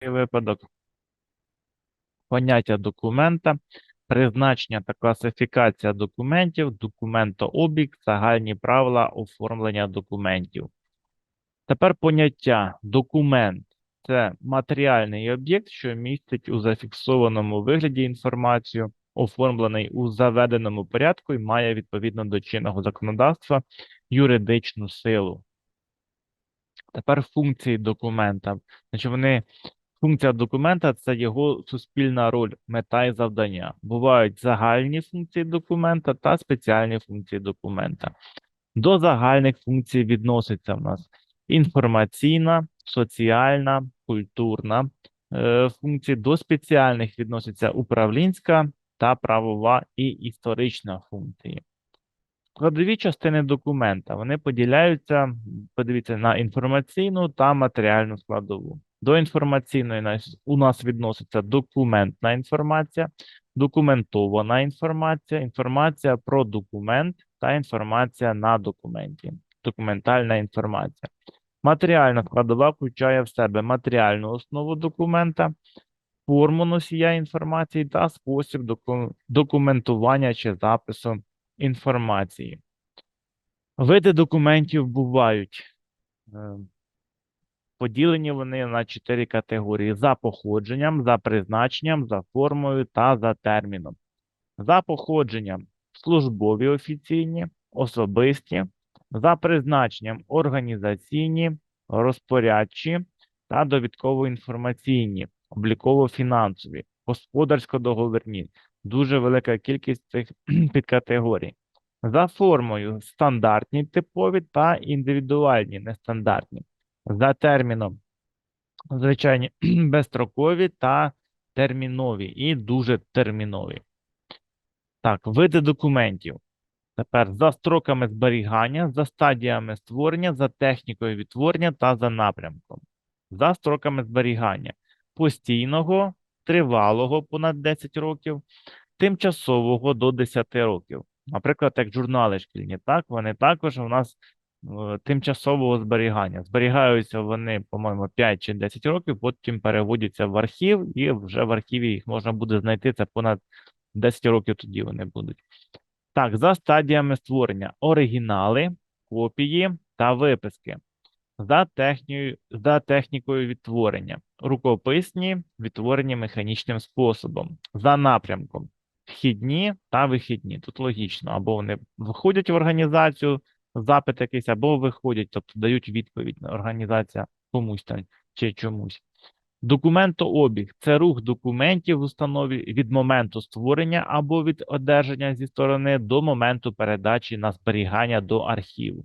випадок. Поняття документа, призначення та класифікація документів, документообіг, загальні правила оформлення документів. Тепер поняття документ це матеріальний об'єкт, що містить у зафіксованому вигляді інформацію, оформлений у заведеному порядку і має відповідно до чинного законодавства юридичну силу. Тепер функції документа. Значить, вони Функція документа це його суспільна роль, мета і завдання. Бувають загальні функції документа та спеціальні функції документа. До загальних функцій відноситься в нас інформаційна, соціальна, культурна е, функції. До спеціальних відноситься управлінська та правова і історична функції. Складові частини документа вони поділяються, подивіться, на інформаційну та матеріальну складову. До інформаційної у нас відноситься документна інформація, документована інформація, інформація про документ та інформація на документі, документальна інформація. Матеріальна складова включає в себе матеріальну основу документа, форму носія інформації та спосіб доку- документування чи запису інформації. Види документів бувають. Поділені вони на чотири категорії: за походженням, за призначенням, за формою та за терміном. За походженням службові офіційні, особисті, за призначенням організаційні, розпорядчі та довідково-інформаційні, обліково-фінансові, господарсько-договірні. Дуже велика кількість цих підкатегорій. За формою стандартні типові та індивідуальні нестандартні за терміном звичайні безстрокові та термінові і дуже термінові. Так, види документів. Тепер за строками зберігання, за стадіями створення, за технікою відтворення та за напрямком. За строками зберігання постійного, тривалого понад 10 років, тимчасового до 10 років. Наприклад, як журнали шкільні, так, вони також у нас тимчасового зберігання. Зберігаються вони, по-моєму, 5 чи 10 років, потім переводяться в архів, і вже в архіві їх можна буде знайти. Це понад 10 років тоді вони будуть. Так, за стадіями створення оригінали, копії та виписки. За, технію, за технікою відтворення. Рукописні відтворені механічним способом. За напрямком. Вхідні та вихідні. Тут логічно. Або вони виходять в організацію, запит якийсь, або виходять, тобто дають відповідь організація комусь там чи чомусь. Документообіг це рух документів в установі від моменту створення або від одержання зі сторони до моменту передачі на зберігання до архіву.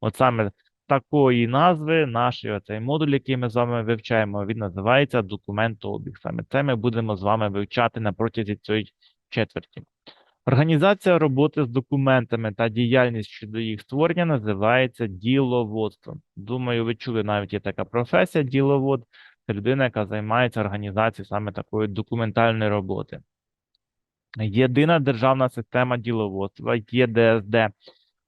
От саме такої назви наш цей модуль, який ми з вами вивчаємо, він називається документообіг. Саме це ми будемо з вами вивчати на протязі цієї четверті. Організація роботи з документами та діяльність щодо їх створення називається діловодством. Думаю, ви чули навіть є така професія діловод. Людина, яка займається організацією саме такої документальної роботи. Єдина державна система діловодства ЄДСД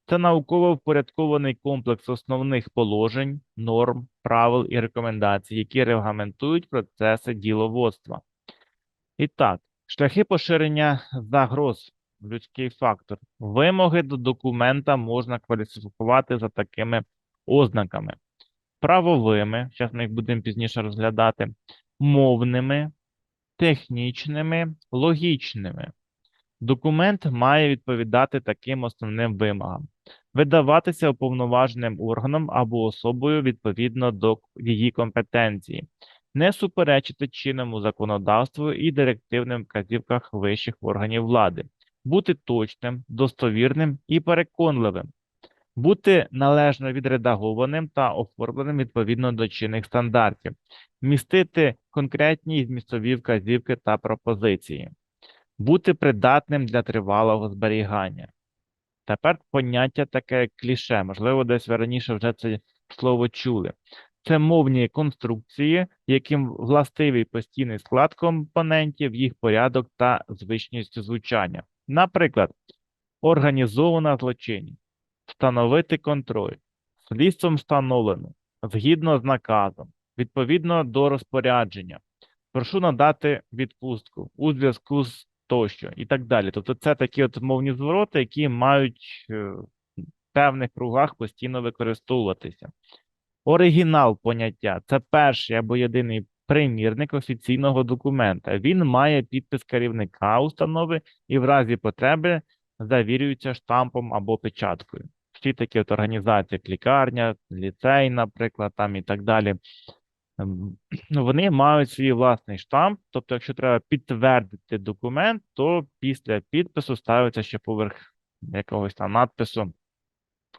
це науково впорядкований комплекс основних положень, норм, правил і рекомендацій, які регламентують процеси діловодства. І так, шляхи поширення загроз людський фактор. Вимоги до документа можна кваліфікувати за такими ознаками: правовими, зараз ми їх будемо пізніше розглядати, мовними, технічними, логічними. Документ має відповідати таким основним вимогам: видаватися уповноваженим органом або особою відповідно до її компетенції, не суперечити чинному законодавству і директивним вказівках вищих органів влади, бути точним, достовірним і переконливим, бути належно відредагованим та оформленим відповідно до чинних стандартів, містити конкретні змістові вказівки та пропозиції бути придатним для тривалого зберігання. Тепер поняття таке кліше, можливо, десь ви раніше вже це слово чули. Це мовні конструкції, яким властивий постійний склад компонентів, їх порядок та звичність звучання. Наприклад, організована злочинність, встановити контроль, слідством встановлено, згідно з наказом, відповідно до розпорядження. Прошу надати відпустку у зв'язку з тощо і так далі. Тобто, це такі от мовні звороти, які мають е, в певних кругах постійно використовуватися. Оригінал поняття це перший або єдиний примірник офіційного документа. Він має підпис керівника установи і в разі потреби завірюється штампом або печаткою. Всі такі от організації, лікарня, ліцей, наприклад, там і так далі. ем, ну, Вони мають свій власний штамп. Тобто, якщо треба підтвердити документ, то після підпису ставиться ще поверх якогось там надпису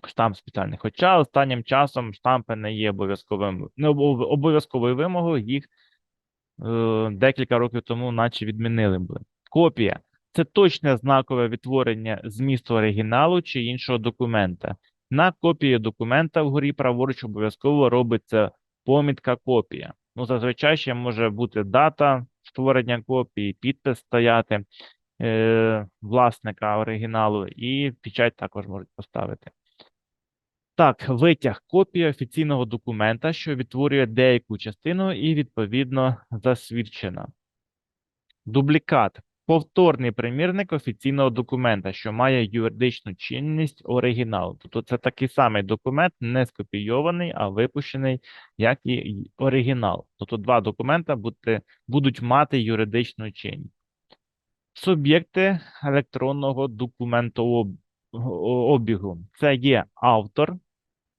штамп спеціальний. Хоча останнім часом штампи не є обов'язковим, не обов'язковою вимогою, їх е, декілька років тому наче відмінили були. Копія це точне знакове відтворення змісту оригіналу чи іншого документа. На копії документа вгорі праворуч обов'язково робиться помітка копія. Ну, зазвичай ще може бути дата створення копії, підпис стояти е, власника оригіналу, і печать також можуть поставити. Так, витяг копія офіційного документа, що відтворює деяку частину і відповідно засвідчена. Дублікат повторний примірник офіційного документа, що має юридичну чинність оригіналу. Тобто це такий самий документ, не скопійований, а випущений як і оригінал. Тобто два документа будуть, мати юридичну чинність. Суб'єкти електронного документообігу. Це є автор,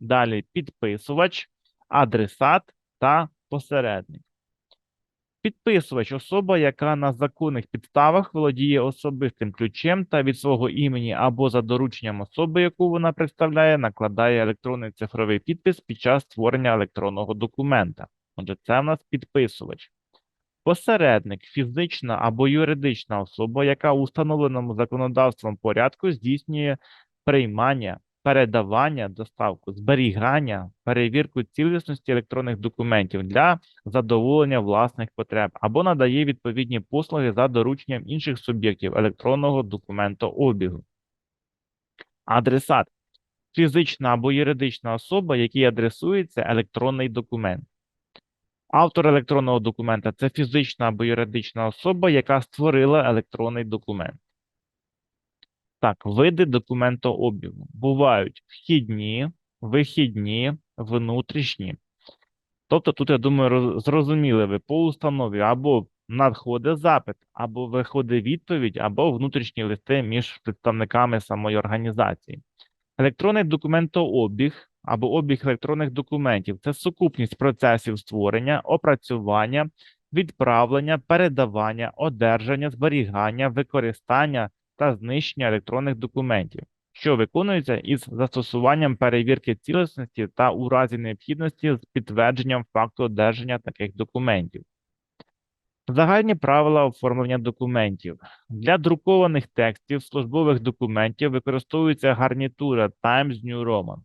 далі підписувач, адресат та посередник. Підписувач особа, яка на законних підставах володіє особистим ключем та від свого імені або за дорученням особи, яку вона представляє, накладає електронний цифровий підпис під час створення електронного документа. Отже, це в нас підписувач. Посередник фізична або юридична особа, яка у встановленому законодавством порядку здійснює приймання, передавання, доставку, зберігання, перевірку цілісності електронних документів для задоволення власних потреб або надає відповідні послуги за дорученням інших суб'єктів електронного документообігу. Адресат фізична або юридична особа, якій адресується електронний документ. Автор електронного документа це фізична або юридична особа, яка створила електронний документ. Так, види документообігу бувають вхідні, вихідні, внутрішні. Тобто, тут, я думаю, зрозуміли ви по установі або надходить запит, або виходить відповідь, або внутрішні листи між представниками самої організації. Електронний документообіг або обіг електронних документів це сукупність процесів створення, опрацювання, відправлення, передавання, одержання, зберігання, використання та знищення електронних документів, що виконується із застосуванням перевірки цілісності та у разі необхідності з підтвердженням факту одержання таких документів. Загальні правила оформлення документів. Для друкованих текстів службових документів використовується гарнітура Times New Roman.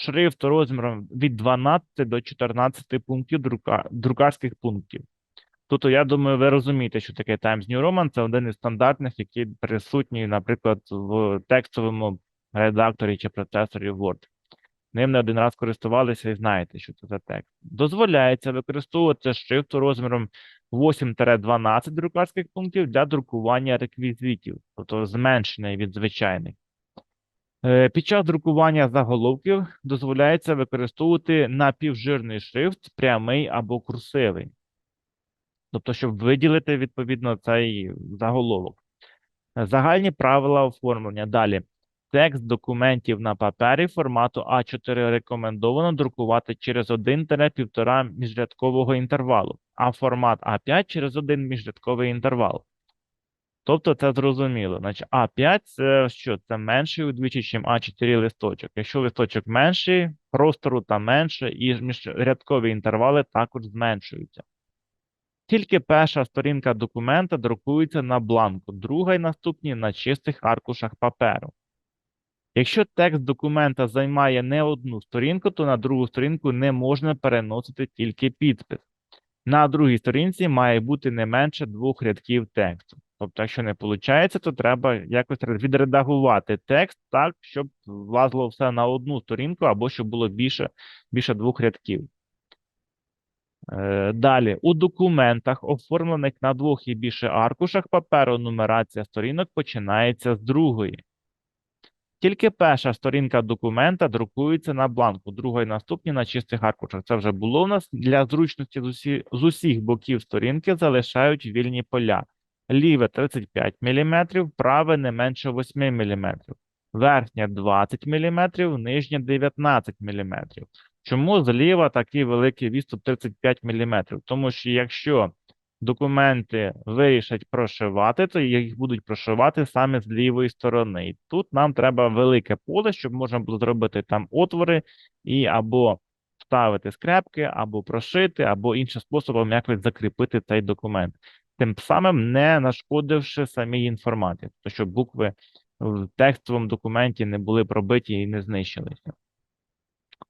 Шрифт розміром від 12 до 14 пунктів друка... друкарських пунктів. Тобто, я думаю, ви розумієте, що таке Times New Roman. Це один із стандартних, який присутній, наприклад, в текстовому редакторі чи процесорі Word. Ним не один раз користувалися і знаєте, що це за текст. Дозволяється використовувати шрифт розміром 8-12 друкарських пунктів для друкування реквізитів, тобто зменшений від звичайних. Е, Під час друкування заголовків дозволяється використовувати напівжирний шрифт, прямий або курсивий. Тобто, щоб виділити відповідно цей заголовок. Загальні правила оформлення. Далі. Текст документів на папері формату А4 рекомендовано друкувати через 1-1,5 міжрядкового інтервалу, а формат А5 через один міжрядковий інтервал. Тобто це зрозуміло. Значить, А5 це що? Це менший удвічі, ніж А4 листочок. Якщо листочок менший, простору там менше, і міжрядкові інтервали також зменшуються. Тільки перша сторінка документа друкується на бланку, друга і наступні на чистих аркушах паперу. Якщо текст документа займає не одну сторінку, то на другу сторінку не можна переносити тільки підпис. На другій сторінці має бути не менше двох рядків тексту. Тобто, якщо не виходить, то треба якось відредагувати текст так, щоб влазило все на одну сторінку або щоб було більше, більше двох рядків. Е, Далі, у документах, оформлених на двох і більше аркушах паперу, нумерація сторінок починається з другої. Тільки перша сторінка документа друкується на бланку, друга і наступні на чистих аркушах. Це вже було у нас для зручності з, усі, з усіх боків сторінки залишають вільні поля. Ліве 35 мм, праве не менше 8 мм, верхнє 20 мм, нижнє 19 мм. Чому зліва такий великий відступ 35 мм? Тому що якщо документи вирішать прошивати, то їх будуть прошивати саме з лівої сторони. І тут нам треба велике поле, щоб можна було зробити там отвори і або вставити скрепки, або прошити, або іншим способом якось закріпити цей документ. Тим самим не нашкодивши самій інформації, тобто щоб букви в текстовому документі не були пробиті і не знищилися.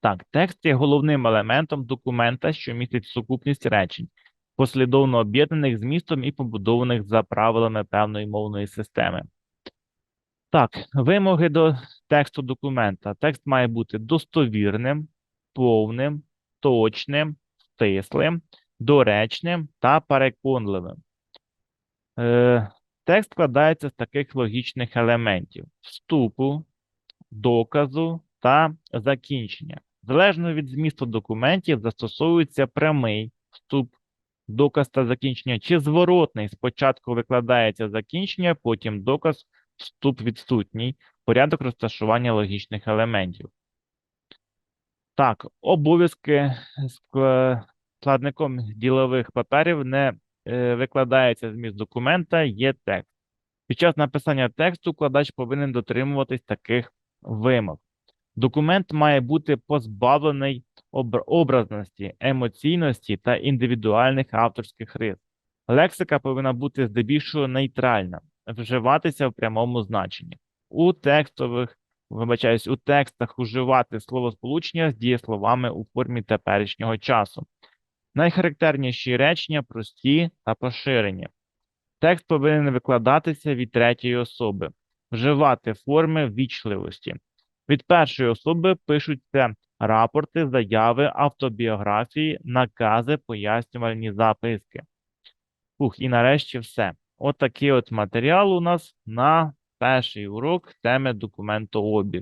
Так, текст є головним елементом документа, що містить сукупність речень, послідовно об'єднаних змістом і побудованих за правилами певної мовної системи. Так, вимоги до тексту документа. Текст має бути достовірним, повним, точним, стислим, доречним та переконливим. Е, Текст складається з таких логічних елементів: вступу, доказу та закінчення. Залежно від змісту документів застосовується прямий вступ, доказ та закінчення, чи зворотний. Спочатку викладається закінчення, потім доказ, вступ відсутній, порядок розташування логічних елементів. Так, обов'язки складником ділових паперів не викладається зміст документа, є текст. Під час написання тексту вкладач повинен дотримуватись таких вимог. Документ має бути позбавлений образності, емоційності та індивідуальних авторських рис. Лексика повинна бути здебільшого нейтральна, вживатися в прямому значенні. У текстових, вибачаюсь, у текстах уживати словосполучення з дієсловами у формі теперішнього часу. Найхарактерніші речення прості та поширені. Текст повинен викладатися від третьої особи, вживати форми ввічливості. Від першої особи пишуться рапорти, заяви, автобіографії, накази, пояснювальні записки. Ух, і нарешті все. От от матеріал у нас на перший урок теми документообіг.